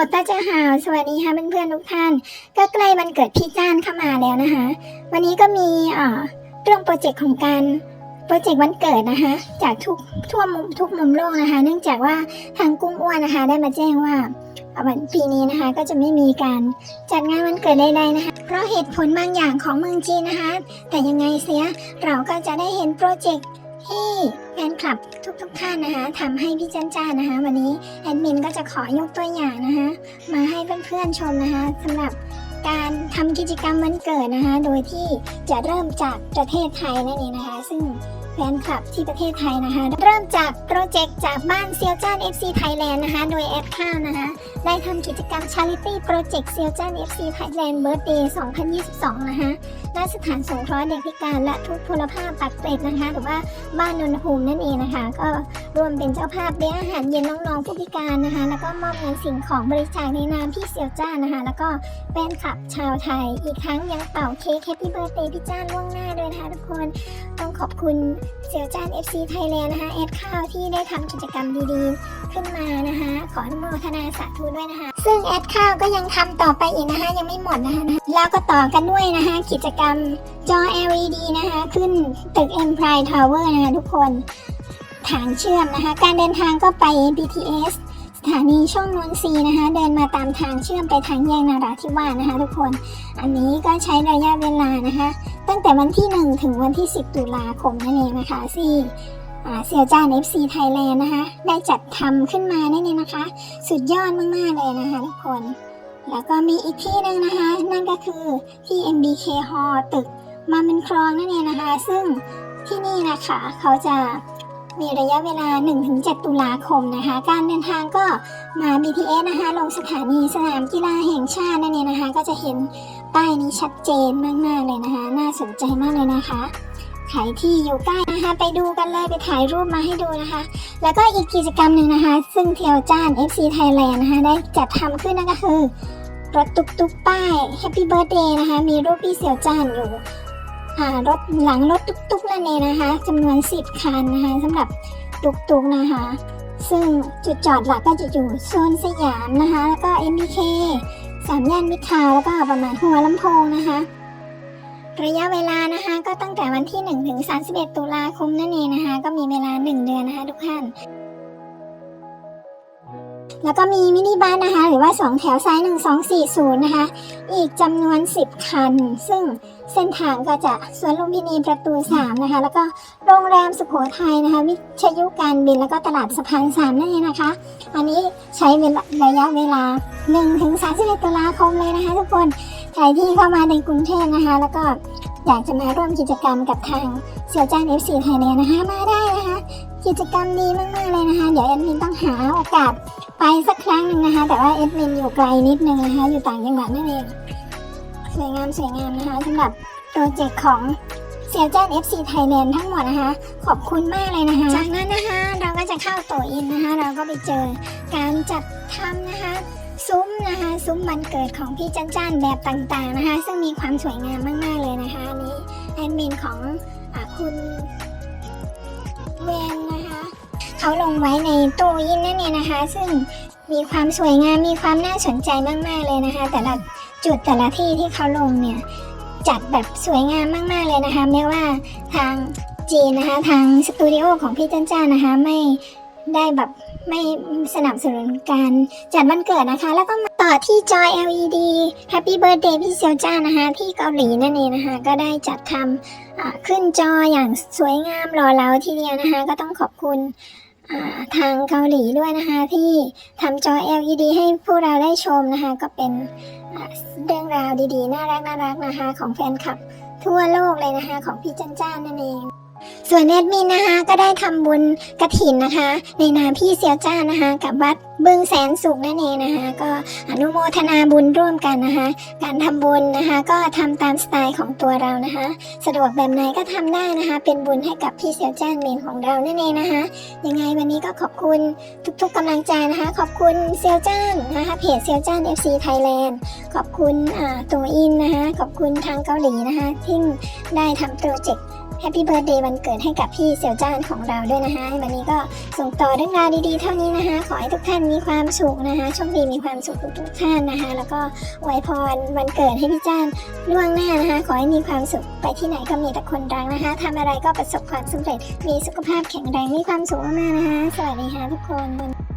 ตาเจ้าหาวสวัสดีค่ะเพื่อนๆทุกท่าน ก็ใกล้วันเกิดพี่จ้านเข้ามาแล้วนะคะ วันนี้ก็มีอ่อเรื่องโปรเจกต์ของการโปรเจกต์วันเกิดนะคะ จากทุกทั่วมุมทุกมุมโลกนะคะ เนื่องจากว่าทางกุ้งอ้วนนะคะ ได้มาแจ้งว่าวันปีนี้นะคะก็จะไม่มีการจัดงานวันเกิดใดๆนะคะ เพราะเหตุผลบางอย่างของเมืองจีนนะคะ แต่ยังไงเสียเราก็จะได้เห็นโปรเจกต์ ที่แฟนคลับทุกๆท่านนะคะทำให้พี่จันจ้านะคะ วันนี้แอดมินก็จะขอยกตัวอย่างนะคะ มาให้เพื่อนๆชมนะคะสำหรับการทำกิจกรรมวันเกิดนะคะ โดยที่จะเริ่มจากประเทศไทยนั่นเองนะคะ ซึ่ง ฟนคลับที่ประเทศไทยนะคะ เริ่มจากโปรเจกต์จากบ้านเซียวจ้าน FC Thailand นะคะ โดยแอดข้าวนะคะ ได้ทำกิจกรรม Charity Project เซียวจ้าน FC Thailand Birthday 2022 นะคะณสถานสงเคราะห์เด็กพิการและทุพพลภาพปากเกร็ดนะคะ หรือว่าบ้านนนทภูมินั่นเองนะคะ ก็ร่วมเป็นเจ้าภาพเลี้ยงอาหารเย็นน้องๆผู้พิการนะคะ แล้วก็มอบเงินสิ่งของบริจาคในนามพี่เซียวจ้านนะคะ แล้วก็แฟนคลับชาวไทย อีกทั้งยังเป่าเค้ก Happy Birthday พี่จ้านล่วงหน้าด้วยนะคะทุกคน ต้องขอบคุณเซียวจ้าน FC Thailand นะคะแอดข้าวที่ได้ทำกิจกรรมดีๆ ขึ้นมานะคะ ขออนุโมทนาสาธุด้วยนะคะ ซึ่งแอดข้าวก็ยังทำต่อไปอีกนะคะ ยังไม่หมดนะคะแล้วก็ต่อกันด้วยนะคะ กิจกรรมจอ LED นะคะ ขึ้นตึก Empire Tower นะคะทุกคน ทางเชื่อมนะคะ การเดินทางก็ไป BTS สถานีช่องนนทรีนะคะ เดินมาตามทางเชื่อมไปทางแยกนาราธิวาสนะคะ ทุกคน อันนี้ก็ใช้ระยะเวลานะคะ ตั้งแต่วันที่ 1 ถึงวันที่ 10 ตุลาคมนั่นเองนะคะที่เซียวจ้าน FC Thailand นะคะ ได้จัดทำขึ้นมานั่นเองนะคะ สุดยอดมาก ๆ เลยนะคะทุกคน แล้วก็มีอีกที่หนึ่งนะคะ นั่นก็คือที่ MBK Hall ตึกมาเป็นครองนั่นเองนะคะ ซึ่งที่นี่นะคะเขาจะ มีระยะเวลา 1-7 ตุลาคมนะคะ การเดินทางก็มา BTS นะคะ ลงสถานีสนามกีฬาแห่งชาตินั่นเองนะคะ ก็จะเห็นป้ายนี้ชัดเจนมาก ๆ เลยนะคะ น่าสนใจมากเลยนะคะใครที่อยู่ใกล้นะคะไปดูกันเลยไปถ่ายรูปมาให้ดูนะคะ แล้วก็อีกกิจกรรมหนึ่งนะคะ ซึ่งเทียวจ้าน FC Thailand นะคะได้จัดทำขึ้นนั่นก็คือรถตุกตุกป้าย Happy Birthday นะคะ มีรูปพี่เสี่ยวจ้านอยู่ รถหลังรถตุกตุกนั่นเองนะคะจำนวน 10 คันนะคะสำหรับตุกตุกนะคะ ซึ่งจุดจอดหลักก็จะอยู่โซนสยามนะคะ แล้วก็ MBK สามย่านมิตรทาวแล้วก็ประมาณหัวลำโพงนะคะ ระยะเวลานะคะก็ตั้งแต่วันที่ 1 ถึง 31 ตุลาคมนั่นเองนะคะ ก็มีเวลา 1 เดือนนะคะทุกท่านแล้วก็มีมินิบัสนะคะ หรือว่า 2 แถวซ้าย1240 นะคะ อีกจำนวน 10 คัน ซึ่ง เส้นทางก็จะสวนลุมพินีประตู3นะคะ แล้วก็โรงแรมสุโขทัยนะคะ วิทยุการบินแล้วก็ตลาดสะพาน3นั่นเองนะคะ อันนี้ใช้เวลาระยะเวลา1ถึง31ตุลาคมเลยนะคะทุกคนใครที่เข้ามาในกรุงเทพนะคะ แล้วก็อยากจะมาร่วมกิจกรรมกับทางเซียวจ้าน FC ไทยแลนด์นะคะมาได้นะคะ กิจกรรมดีมากๆเลยนะคะ เดี๋ยวแอดมินต้องหาโอกาสไปสักครั้งหนึ่งนะคะ แต่ว่าแอดมินอยู่ไกลนิดนึงนะคะ อยู่ต่างจังหวัดนั่นเอง สวยงามสวยงามนะคะสำหรับโปรเจกต์ของเซียวจ้น FC Thailand ทั้งหมดนะคะ ขอบคุณมากเลยนะคะ จากนั้นนะคะเราก็จะเข้าโตอินนะคะ เราก็ไปเจอการจัดทำนะคะ ซุ้มนะคะ ซุ้มวันเกิดของพี่จันจ้านแบบต่างๆนะคะ ซึ่งมีความสวยงามมากๆเลยนะคะนี้แอดมินของอคุณเวนนะคะเขาลงไว้ในตู้ยินนั่นเองนะคะ ซึ่งมีความสวยงามมีความน่าสนใจมากๆเลยนะคะ แต่ละ จุดแต่ละที่ที่เขาลงเนี่ยจัดแบบสวยงามมาก ๆ เลยนะคะไม่ว่าทางจีนนะคะทางสตูดิโอของพี่จันจ้านะคะไม่ได้แบบไม่สนับสนุนการจัดวันเกิดนะคะ แล้วก็มาต่อที่จอ LED Happy Birthday พี่เซียวจ้านะคะที่เกาหลีนั่นเองนะคะ ก็ได้จัดทำขึ้นจออย่างสวยงามหล่อเหลาทีเดียวนะคะ ก็ต้องขอบคุณ ทางเกาหลีด้วยนะคะที่ทำจอ LED ให้พวกเราได้ชมนะคะ ก็เป็นเรื่องราวดีๆ น่ารักน่ารักนะคะ ของแฟนคลับทั่วโลกเลยนะคะ ของพี่จันจ้านั่นเอง ส่วนแอดมินนะคะก็ได้ทำบุญกระถินนะคะ ในนามพี่เซียวจ้านะคะ กับวัดบึงแสนสุขนั่นเองนะคะก็อนุโมทนาบุญร่วมกันนะคะ การทำบุญนะคะ ก็ทำตามสไตล์ของตัวเรานะคะ สะดวกแบบไหนก็ทำได้นะคะ เป็นบุญให้กับพี่เซียวจ้านเมนของเรานั่นเองนะคะ ยังไงวันนี้ก็ขอบคุณทุกๆกำลังใจนะคะ ขอบคุณเซียวจ้านนะคะเพจเซียวจ้าน FC Thailand ขอบคุณตัวอินนะคะ ขอบคุณทางเกาหลีนะคะที่ได้ทำโปรเจกต์ แฮปปี้เบิร์ดเดย์วันเกิดให้กับพี่เสี่ยวจ้านของเราด้วยนะคะวันนี้ก็ส่งต่อเรื่องราวดีๆ เท่านี้นะคะ ขอให้ทุกท่านมีความสุขนะคะโชคดีมีความสุขทุกๆท่านนะคะ แล้วก็อวยพรวันเกิดให้พี่จ้านล่วงหน้านะคะ ขอให้มีความสุขไปที่ไหนก็มีแต่คนรักนะคะทำอะไรก็ประสบความสำเร็จมีสุขภาพแข็งแรงมีความสุขมากๆนะคะสวัสดีค่ะทุกคน